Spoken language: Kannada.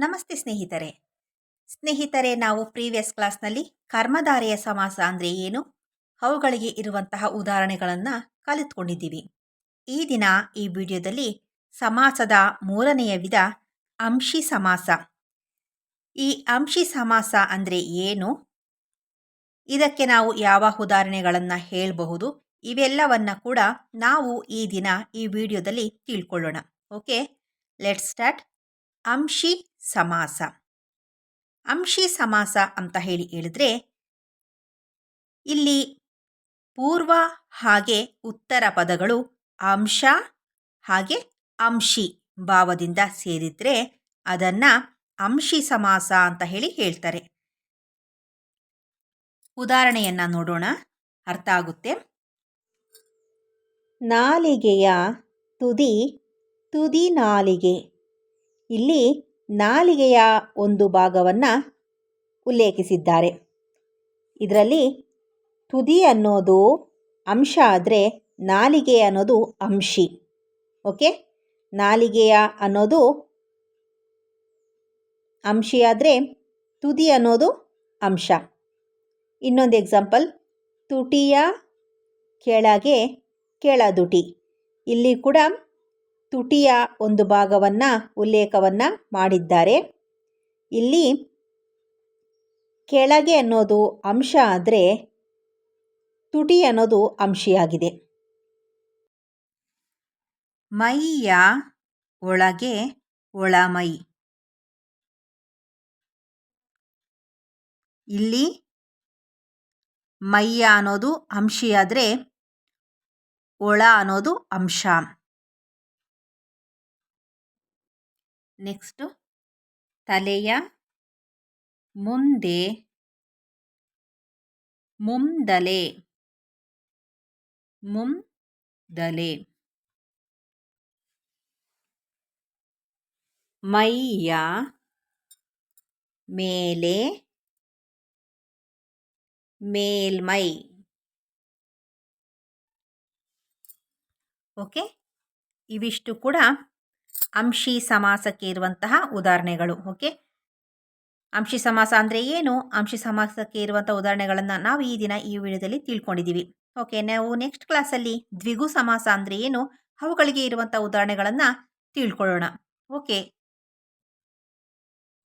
ನಮಸ್ತೆ ಸ್ನೇಹಿತರೆ. ಸ್ನೇಹಿತರೆ, ನಾವು ಪ್ರೀವಿಯಸ್ ಕ್ಲಾಸ್ನಲ್ಲಿ ಕರ್ಮಧಾರೆಯ ಸಮಾಸ ಅಂದರೆ ಏನು? ಅವುಗಳಿಗೆ ಇರುವಂತಹ ಉದಾಹರಣೆಗಳನ್ನು ಕಲಿತ್ಕೊಂಡಿದ್ದೀವಿ. ಈ ದಿನ ಈ ವಿಡಿಯೋದಲ್ಲಿ ಸಮಾಸದ ಮೂರನೆಯ ವಿಧ ಅಂಶಿ ಸಮಾಸ. ಈ ಅಂಶಿ ಸಮಾಸ ಅಂದರೆ ಏನು? ಇದಕ್ಕೆ ನಾವು ಯಾವ ಉದಾಹರಣೆಗಳನ್ನು ಹೇಳಬಹುದು? ಇವೆಲ್ಲವನ್ನು ಕೂಡ ನಾವು ಈ ದಿನ ಈ ವಿಡಿಯೋದಲ್ಲಿ ತಿಳ್ಕೊಳ್ಳೋಣ. ಓಕೆ? ಲೆಟ್ ಸ್ಟಾರ್ಟ್ ಅಂಶಿ ಸಮಾಸ. ಅಂಶಿ ಸಮಾಸ ಅಂತ ಹೇಳಿ ಹೇಳಿದ್ರೆ ಇಲ್ಲಿ ಪೂರ್ವ ಹಾಗೆ ಉತ್ತರ ಪದಗಳು ಅಂಶ ಹಾಗೆ ಅಂಶಿ ಭಾವದಿಂದ ಸೇರಿದ್ರೆ ಅದನ್ನ ಅಂಶಿ ಸಮಾಸ ಅಂತ ಹೇಳಿ ಹೇಳ್ತಾರೆ. ಉದಾಹರಣೆಯನ್ನ ನೋಡೋಣ. ಅರ್ಥ ಆಗುತ್ತೆ? ನಾಲಿಗೆಯ ತುದಿ ತುದಿ ನಾಲಿಗೆ. ಇಲ್ಲಿ ನಾಲಿಗೆಯ ಒಂದು ಭಾಗವನ್ನು ಉಲ್ಲೇಖಿಸಿದ್ದಾರೆ. ಇದರಲ್ಲಿ ತುದಿ ಅನ್ನೋದು ಅಂಶ ಆದರೆ ನಾಲಿಗೆ ಅನ್ನೋದು ಅಂಶಿ. ಓಕೆ? ನಾಲಿಗೆಯ ಅನ್ನೋದು ಅಂಶಿ ಆದರೆ ತುದಿ ಅನ್ನೋದು ಅಂಶ. ಇನ್ನೊಂದು ಎಕ್ಸಾಂಪಲ್ ತುಟಿಯ ಕೆಳಗೆ ಕೆಳದುಟಿ. ಇಲ್ಲಿ ಕೂಡ ತುಟಿಯ ಒಂದು ಭಾಗವನ್ನು ಉಲ್ಲೇಖವನ್ನು ಮಾಡಿದ್ದಾರೆ. ಇಲ್ಲಿ ಕೆಳಗೆ ಅನ್ನೋದು ಅಂಶ ಆದರೆ ತುಟಿ ಅನ್ನೋದು ಅಂಶಿಯಾಗಿದೆ. ಮೈಯ ಒಳಗೆ ಒಳಮೈ. ಇಲ್ಲಿ ಮೈಯ ಅನ್ನೋದು ಅಂಶಿಯಾದರೆ ಒಳ ಅನ್ನೋದು ಅಂಶ. ನೆಕ್ಸ್ಟು ತಲೆಯ ಮುಂದೆ ಮುಂದಲೆ ಮುಂದಲೆ ಮೈಯ ಮೇಲೆ ಮೇಲ್ಮೈ. ಓಕೆ? ಇವಿಷ್ಟು ಕೂಡ ಅಂಶಿ ಸಮಾಸಕ್ಕೆ ಇರುವಂತಹ ಉದಾಹರಣೆಗಳು, ಓಕೆ? ಅಂಶಿ ಸಮಾಸ ಅಂದರೆ ಏನು? ಅಂಶಿ ಸಮಾಸಕ್ಕೆ ಇರುವಂಥ ಉದಾಹರಣೆಗಳನ್ನು ನಾವು ಈ ದಿನ ಈ ವಿಡಿಯೋದಲ್ಲಿ ತಿಳ್ಕೊಂಡಿದ್ದೀವಿ, ಓಕೆ? ನಾವು ನೆಕ್ಸ್ಟ್ ಕ್ಲಾಸಲ್ಲಿ ದ್ವಿಗು ಸಮಾಸ ಅಂದರೆ ಏನು? ಅವುಗಳಿಗೆ ಇರುವಂಥ ಉದಾಹರಣೆಗಳನ್ನು ತಿಳ್ಕೊಳ್ಳೋಣ, ಓಕೆ?